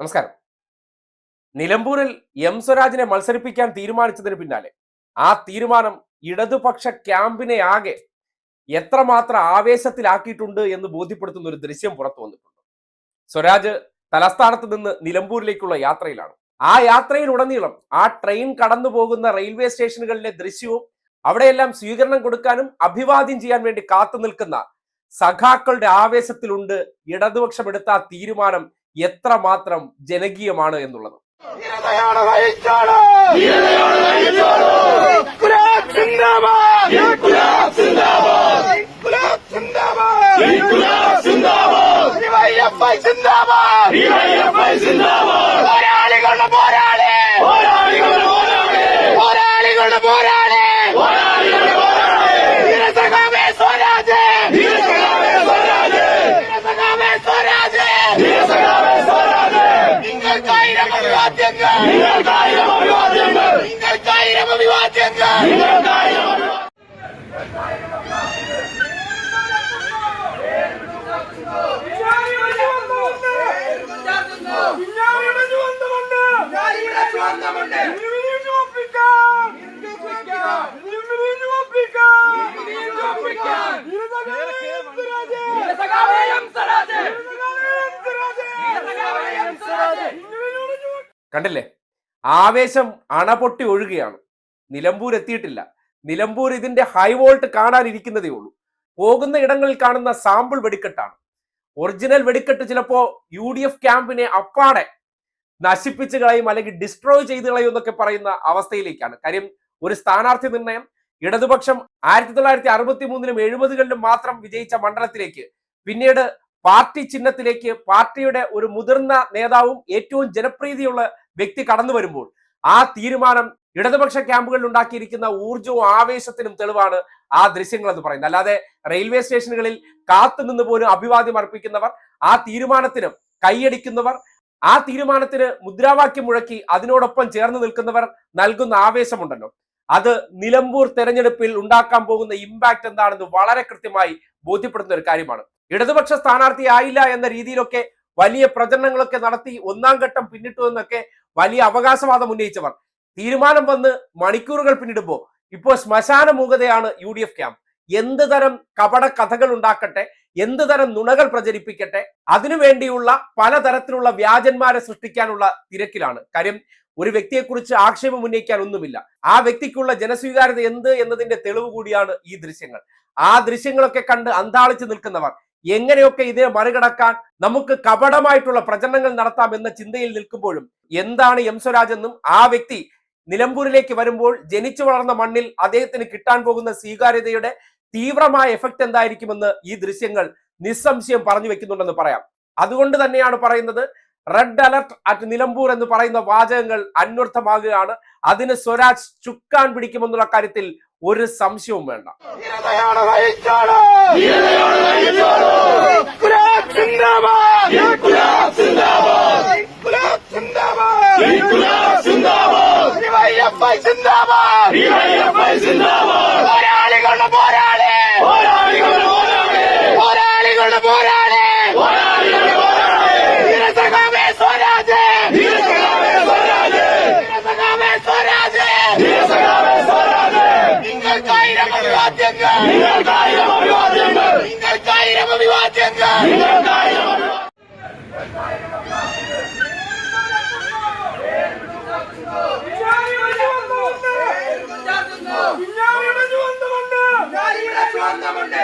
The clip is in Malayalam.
നമസ്കാരം. നിലമ്പൂരിൽ എം സ്വരാജിനെ മത്സരിപ്പിക്കാൻ തീരുമാനിച്ചതിന് പിന്നാലെ ആ തീരുമാനം ഇടതുപക്ഷ ക്യാമ്പിനെ ആകെ എത്രമാത്രം ആവേശത്തിലാക്കിയിട്ടുണ്ട് എന്ന് ബോധ്യപ്പെടുത്തുന്ന ഒരു ദൃശ്യം പുറത്തു വന്നിട്ടുണ്ട്. സ്വരാജ് തലസ്ഥാനത്ത് നിന്ന് നിലമ്പൂരിലേക്കുള്ള യാത്രയിലാണ്. ആ യാത്രയിലുടനീളം ആ ട്രെയിൻ കടന്നു പോകുന്ന റെയിൽവേ സ്റ്റേഷനുകളിലെ ദൃശ്യവും അവിടെയെല്ലാം സ്വീകരണം കൊടുക്കാനും അഭിവാദ്യം ചെയ്യാൻ വേണ്ടി കാത്തു നിൽക്കുന്ന സഖാക്കളുടെ ആവേശത്തിലുണ്ട് ഇടതുപക്ഷം എടുത്ത തീരുമാനം എത്രമാത്രം ജനകീയമാണ് എന്നുള്ളത്. പോരാളികളുടെ പോരാളി. പോരാളികളുടെ പോരാളി പോരാളികളുടെ പോരാളി പോരാളികളുടെ പോരാളി ധീരസഖാവേ സ്വരാജ് ധീരസഖാവേ സ്വരാജ് ധീരസഖാവേ സ്വരാജ് ധീരസഖാവേ സ്വരാജ് നിങ്ങൾക്കായിരം അഭിവാദ്യങ്ങൾ. നിങ്ങൾക്കായിരം അഭിവാദ്യങ്ങൾ നിങ്ങൾക്കായിരം അഭിവാദ്യങ്ങൾ നിങ്ങൾക്കായിരം കണ്ടില്ലേ? ആവേശം അണപൊട്ടി ഒഴുകുകയാണ് നിലമ്പൂർ എത്തിയിട്ടില്ല. നിലമ്പൂർ ഇതിന്റെ ഹൈ വോൾട്ട് കാണാനിരിക്കുന്നതേ ഉള്ളൂ. പോകുന്ന ഇടങ്ങളിൽ കാണുന്ന സാമ്പിൾ വെടിക്കെട്ടാണ്. ഒറിജിനൽ വെടിക്കെട്ട് ചിലപ്പോ യു ഡി എഫ് ക്യാമ്പിനെ അപ്പാടെ നശിപ്പിച്ച് കളയും അല്ലെങ്കിൽ ഡിസ്ട്രോയ് ചെയ്ത് കളയും എന്നൊക്കെ പറയുന്ന അവസ്ഥയിലേക്കാണ്. കാര്യം ഒരു സ്ഥാനാർത്ഥി നിർണയം ഇടതുപക്ഷം ആയിരത്തി തൊള്ളായിരത്തി അറുപത്തി മൂന്നിലും എഴുപതുകളിലും മാത്രം വിജയിച്ച മണ്ഡലത്തിലേക്ക് പിന്നീട് പാർട്ടി ചിഹ്നത്തിലേക്ക് പാർട്ടിയുടെ ഒരു മുതിർന്ന നേതാവും ഏറ്റവും ജനപ്രീതിയുള്ള വ്യക്തി കടന്നു വരുമ്പോൾ ആ തീരുമാനം ഇടതുപക്ഷ ക്യാമ്പുകളിൽ ഉണ്ടാക്കിയിരിക്കുന്ന ഊർജവും ആവേശത്തിനും തെളിവാണ് ആ ദൃശ്യങ്ങൾ എന്ന് പറയുന്നത്. അല്ലാതെ റെയിൽവേ സ്റ്റേഷനുകളിൽ കാത്തുനിന്ന് പോലും അഭിവാദ്യം അർപ്പിക്കുന്നവർ ആ തീരുമാനത്തിന് കൈയടിക്കുന്നവർ ആ തീരുമാനത്തിന് മുദ്രാവാക്യം മുഴക്കി അതിനോടൊപ്പം ചേർന്ന് നിൽക്കുന്നവർ നൽകുന്ന ആവേശമുണ്ടല്ലോ. അത് നിലമ്പൂർ തെരഞ്ഞെടുപ്പിൽ ഉണ്ടാക്കാൻ പോകുന്ന ഇമ്പാക്ട് എന്താണെന്ന് വളരെ കൃത്യമായി ബോധ്യപ്പെടുന്ന ഒരു കാര്യമാണ്. ഇടതുപക്ഷ സ്ഥാനാർത്ഥി ആയില്ല എന്ന രീതിയിലൊക്കെ വലിയ പ്രചരണങ്ങളൊക്കെ നടത്തി ഒന്നാം ഘട്ടം പിന്നിട്ടു എന്നൊക്കെ വലിയ അവകാശവാദം ഉന്നയിച്ചവർ. തീരുമാനം വന്ന് മണിക്കൂറുകൾ പിന്നിടുമ്പോൾ ഇപ്പോൾ ശ്മശാന മൂകതയാണ് യു ഡി എഫ് ക്യാമ്പ്. എന്ത് തരം കപട കഥകൾ ഉണ്ടാക്കട്ടെ എന്ത് തരം നുണകൾ പ്രചരിപ്പിക്കട്ടെ അതിനുവേണ്ടിയുള്ള പലതരത്തിലുള്ള വ്യാജന്മാരെ സൃഷ്ടിക്കാനുള്ള തിരക്കിലാണ്. കാര്യം ഒരു വ്യക്തിയെക്കുറിച്ച് ആക്ഷേപം ഉന്നയിക്കാൻ ഒന്നുമില്ല. ആ വ്യക്തിക്കുള്ള ജനസ്വീകാര്യത എന്ത് എന്നതിന്റെ തെളിവ് കൂടിയാണ് ഈ ദൃശ്യങ്ങൾ. ആ ദൃശ്യങ്ങളൊക്കെ കണ്ട് അന്താളിച്ചു നിൽക്കുന്നവർ എങ്ങനെയൊക്കെ ഇതിനെ മറികടക്കാൻ നമുക്ക് കപടമായിട്ടുള്ള പ്രചരണങ്ങൾ നടത്താം എന്ന ചിന്തയിൽ നിൽക്കുമ്പോഴും എന്താണ് എം സ്വരാജ് എന്നും ആ വ്യക്തി നിലമ്പൂരിലേക്ക് വരുമ്പോൾ ജനിച്ചു വളർന്ന മണ്ണിൽ അദ്ദേഹത്തിന് കിട്ടാൻ പോകുന്ന സ്വീകാര്യതയുടെ തീവ്രമായ എഫക്റ്റ് എന്തായിരിക്കുമെന്ന് ഈ ദൃശ്യങ്ങൾ നിസ്സംശയം പറഞ്ഞു വെക്കുന്നുണ്ടെന്ന് പറയാം. അതുകൊണ്ട് തന്നെയാണ് പറയുന്നത് റെഡ് അലർട്ട് അറ്റ് നിലമ്പൂർ എന്ന് പറയുന്ന വാചകങ്ങൾ അന്വർത്ഥമാകുകയാണ്. അതിന് സ്വരാജ് ചുക്കാൻ പിടിക്കുമെന്നുള്ള കാര്യത്തിൽ ഒരു സംശയവും വേണ്ട ധീരതയാണ് നയിച്ചാണ് ഇൻകുലാബ് സിന്ദാബാദ് ഇൻകുലാബ് സിന്ദാബാദ് ഇൻകുലാബ് സിന്ദാബാദ് ഇൻകുലാബ് സിന്ദാബാദ് ഡിവൈഎഫ്ഐ സിന്ദാബാദ്. ഡിവൈഎഫ്ഐ സിന്ദാബാദ്. പോരാളികളുടെ പോരാളി. പോരാളികളുടെ പോരാളി. പോരാളികളുടെ പോരാളി. പോരാളികളുടെ പോരാളി. ധീരസഖാവേ സ്വരാജ്. ധീരസഖാവേ സ്വരാജ്. ധീരസഖാവേ സ്വരാജ്. ധീരസഖാവേ സ്വരാജ്. നിങ്ങൾക്കായിരം അഭിവാദ്യങ്ങൾ നിങ്ങൾക്കായിരം അഭിവാദ്യങ്ങൾ നിങ്ങൾക്കായിരം അഭിവാദ്യങ്ങൾ നിങ്ങൾക്കായിരം ஆனந்தம் உண்டு